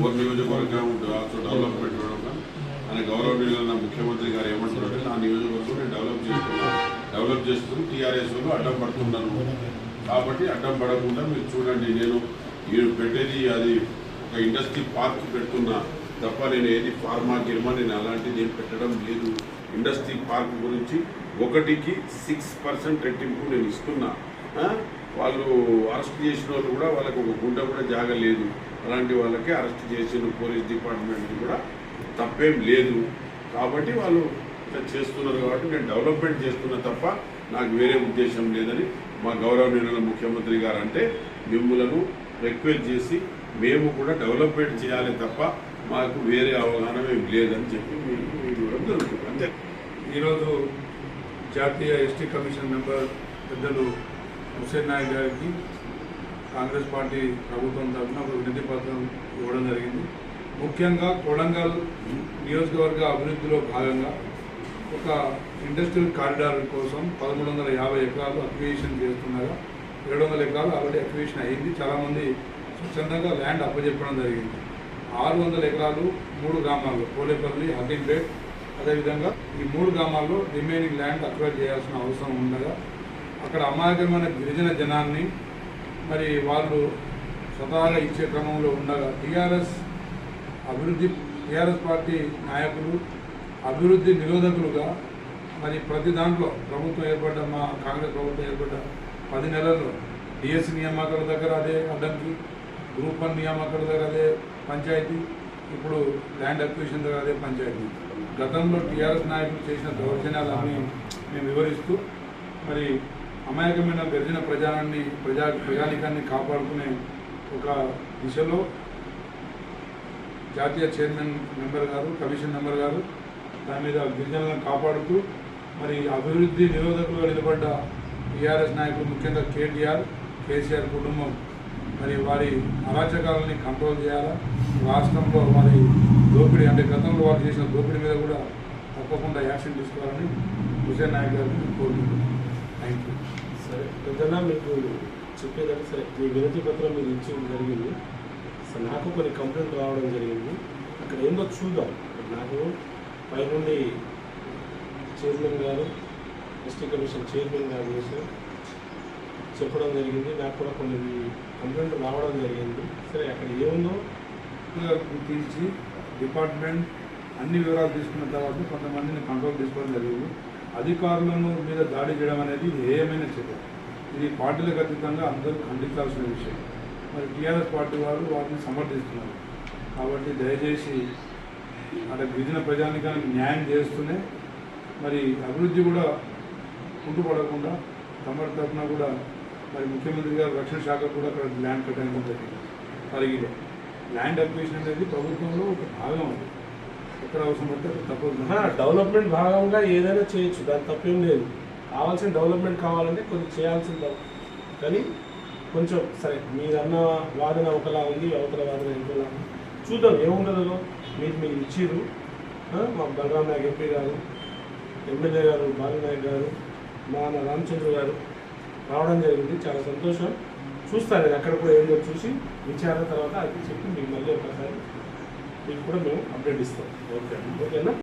Or నియోజకవర్గం development కూడా ఆయన గౌరవనీయులైన ముఖ్యమంత్రి గారు ఏమంటున్నారంటే నా నియోజకవర్గం నేను డెవలప్ చేస్తున్నాను డెవలప్ చేస్తున్నాను టీఆర్ఎస్ వాళ్ళు అడ్డం పడుతున్నాను కాబట్టి అడ్డం పడకుండా మీరు చూడండి నేను ఈ పెట్టేది అది ఒక ఇండస్ట్రీ పార్క్ పెడుతున్నా తప్ప నేను ఏది ఫార్మా గిర్మా నేను అలాంటిది ఏం పెట్టడం లేదు. ఇండస్ట్రీ పార్క్ గురించి ఒకటికి సిక్స్ పర్సెంట్ రెట్టింపు నేను ఇస్తున్నా? వాళ్ళు అరెస్ట్ చేసిన వాళ్ళు కూడా వాళ్ళకు ఒక గుంట కూడా జాగలేదు అలాంటి వాళ్ళకి అరెస్ట్ చేసిన పోలీస్ డిపార్ట్మెంట్ కూడా తప్పేం లేదు. కాబట్టి వాళ్ళు ఇట్లా చేస్తున్నారు కాబట్టి నేను డెవలప్మెంట్ చేస్తున్నా తప్ప నాకు వేరే ఉద్దేశం లేదని మా గౌరవనీయుల ముఖ్యమంత్రి గారు అంటే మిమ్మలను రిక్వెస్ట్ చేసి మేము కూడా డెవలప్మెంట్ చేయాలి తప్ప మాకు వేరే అవగాహన ఏం లేదని చెప్పి మీకు ఇవ్వడం జరుగుతుంది అంతే. ఈరోజు జాతీయ ఎస్టీ కమిషన్ మెంబర్ పెద్దలు హుసేన్ నాయక్ గారికి కాంగ్రెస్ పార్టీ ప్రభుత్వం తరఫున ఒక వినతి పత్రం ఇవ్వడం జరిగింది. ముఖ్యంగా కొడంగల్ నియోజకవర్గ అభివృద్ధిలో భాగంగా ఒక ఇండస్ట్రియల్ కారిడార్ కోసం పదమూడు వందల యాభై ఎకరాలు అక్విజిషన్ చేస్తున్నారా? ఏడు వందల ఎకరాలు ఆల్రెడీ అక్విజిషన్ అయ్యింది చాలామంది స్వచ్ఛందంగా ల్యాండ్ అప్పచెప్పడం జరిగింది. ఆరు వందల ఎకరాలు మూడు గ్రామాల్లో పోలేపల్లి హకీంపేట్. అదేవిధంగా ఈ మూడు గ్రామాల్లో రిమైనింగ్ ల్యాండ్ అక్వైర్ చేయాల్సిన అవసరం ఉండగా అక్కడ అమాయకమైన గిరిజన జనాన్ని మరి వాళ్ళు స్వతహాగా ఇచ్చే క్రమంలో ఉండగా టీఆర్ఎస్ అభివృద్ధి టీఆర్ఎస్ పార్టీ నాయకులు అభివృద్ధి నిరోధకులుగా మరి ప్రతి దాంట్లో ప్రభుత్వం ఏర్పడ్డ మా కాంగ్రెస్ ప్రభుత్వం ఏర్పడ్డ పది నెలల్లో డిఎస్సి నియామకాల దగ్గర అదే అడ్డంకి గ్రూప్ వన్ నియామకాల దగ్గర అదే పంచాయతీ ఇప్పుడు ల్యాండ్ అక్విజిషన్ దగ్గర అదే పంచాయతీ. గతంలో టీఆర్ఎస్ నాయకులు చేసిన దౌర్జన్యాలని మేము వివరిస్తూ మరి అమాయకమైన గర్జన ప్రజాన్ని ప్రజా ప్రజానికాన్ని కాపాడుకునే ఒక దిశలో జాతీయ చైర్మన్ మెంబర్ గారు కమిషన్ మెంబర్ గారు దాని మీద గిరిజనులను కాపాడుతూ మరి అభివృద్ధి నిరోధకులుగా నిలబడ్డ టీఆర్ఎస్ నాయకులు ముఖ్యంగా కేటీఆర్ కేసీఆర్ కుటుంబం. మరి వారి అరాచకాలని కంట్రోల్ చేయాలా? రాష్ట్రంలో వారి దోపిడీ అంటే గతంలో వారు చేసిన దోపిడీ మీద కూడా తప్పకుండా యాక్షన్ తీసుకోవాలని హుసేన్ నాయక్ గారిని కోరుకుంటున్నాను. ఏదన్నా మీకు చెప్పేదంటే సరే మీ వినతి పత్రం మీరు ఇచ్చి జరిగింది. అసలు నాకు కొన్ని కంప్లైంట్ రావడం జరిగింది. అక్కడ ఏందో చూద్దాం. నాకు పైనుండి చైర్మన్ గారు ఎస్టీ కమిషన్ చైర్మన్ గారు చేసి చెప్పడం జరిగింది. నాకు కూడా కొన్ని కంప్లైంట్ రావడం జరిగింది. సరే అక్కడ ఏముందో తీర్చి డిపార్ట్మెంట్ అన్ని వివరాలు తీసుకున్న తర్వాత కొంతమందిని కంట్రోల్ తీసుకోవడం జరిగింది. అధికారులను మీద దాడి చేయడం అనేది ఏమైనా చెప్పారు? ఇది పార్టీలకు అతీతంగా అందరూ ఖండించాల్సిన విషయం. మరి టీఆర్ఎస్ పార్టీ వారు వాటిని సమర్థిస్తున్నారు. కాబట్టి దయచేసి అక్కడ గిరిజన ప్రజానికానికి న్యాయం చేస్తూనే మరి అభివృద్ధి కూడా కుంటుపడకుండా తమరి తరఫున కూడా మరి ముఖ్యమంత్రి గారు రక్షణ శాఖ కూడా అక్కడ ల్యాండ్ కేటాయించడం జరిగింది. పరిగిలో ల్యాండ్ అక్విజిషన్ అనేది ప్రభుత్వంలో ఒక భాగం అది. ఎక్కడ అవసరం పడితే తప్పకుండా తప్పదు. డెవలప్మెంట్ భాగంగా ఏదైనా చేయొచ్చు. దాని తప్పేం లేదు. కావాల్సిన డెవలప్మెంట్ కావాలంటే కొంచెం చేయాల్సింది కానీ కొంచెం సరే మీరన్న వాదన ఒకలా ఉంది అవతల వాదన ఇంకోలా ఉంది. చూద్దాం ఏముండదో మీరు మీరు ఇచ్చిర్రు. మా బలరాం నాయక్ ఎంపీ గారు ఎమ్మెల్యే గారు బాలనాయక్ గారు మా అన్న రామచంద్ర గారు రావడం జరిగింది. చాలా సంతోషం. చూస్తాను నేను అక్కడ కూడా ఏందో చూసి విచారణ తర్వాత అది చెప్పి మీకు మళ్ళీ ఒకసారి మీకు కూడా మేము అప్డేట్ ఇస్తాం. ఓకే ఓకేనా?